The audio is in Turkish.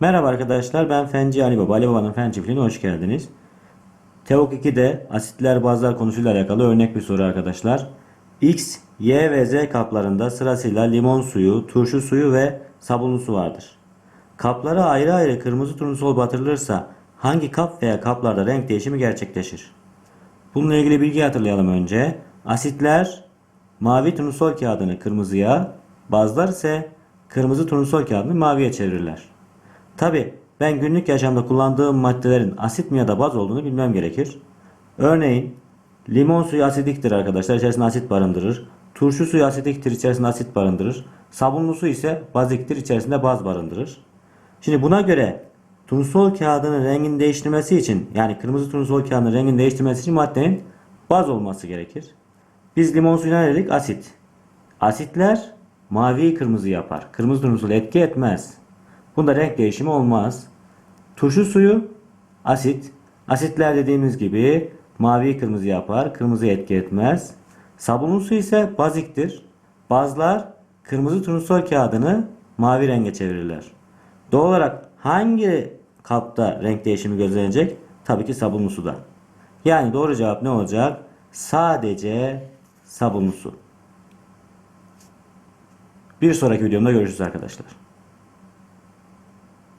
Merhaba arkadaşlar ben Fenci Ali Baba. Ali Baba'nın Fen Çiftliği'ne hoş geldiniz. Teok 2'de asitler bazlar konusuyla alakalı örnek bir soru arkadaşlar. X, Y ve Z kaplarında sırasıyla limon suyu, turşu suyu ve sabunlu su vardır. Kaplara ayrı ayrı kırmızı turnusol batırılırsa hangi kap veya kaplarda renk değişimi gerçekleşir? Bununla ilgili bilgi hatırlayalım önce. Asitler mavi turnusol kağıdını kırmızıya, bazlar ise kırmızı turnusol kağıdını maviye çevirirler. Tabi ben günlük yaşamda kullandığım maddelerin asit mi ya da baz olduğunu bilmem gerekir. Örneğin limon suyu asidiktir arkadaşlar içerisinde asit barındırır. Turşu suyu asidiktir içerisinde asit barındırır. Sabunlu su ise baziktir içerisinde baz barındırır. Şimdi buna göre turnusol kağıdının rengini değiştirmesi için yani kırmızı turnusol kağıdının rengini değiştirmesi için maddenin baz olması gerekir. Biz limon suyuna ne dedik? Asit. Asitler maviyi kırmızı yapar. Kırmızı turnusol etki etmez. Bunda renk değişimi olmaz. Turşu suyu asit. Asitler dediğimiz gibi maviyi kırmızı yapar. Kırmızı etki etmez. Sabunlu su ise baziktir. Bazlar kırmızı turnusol kağıdını mavi renge çevirirler. Doğal olarak hangi kapta renk değişimi gözlenecek? Tabii ki sabunlu suda. Yani doğru cevap ne olacak? Sadece sabunlu su. Bir sonraki videomda görüşürüz arkadaşlar.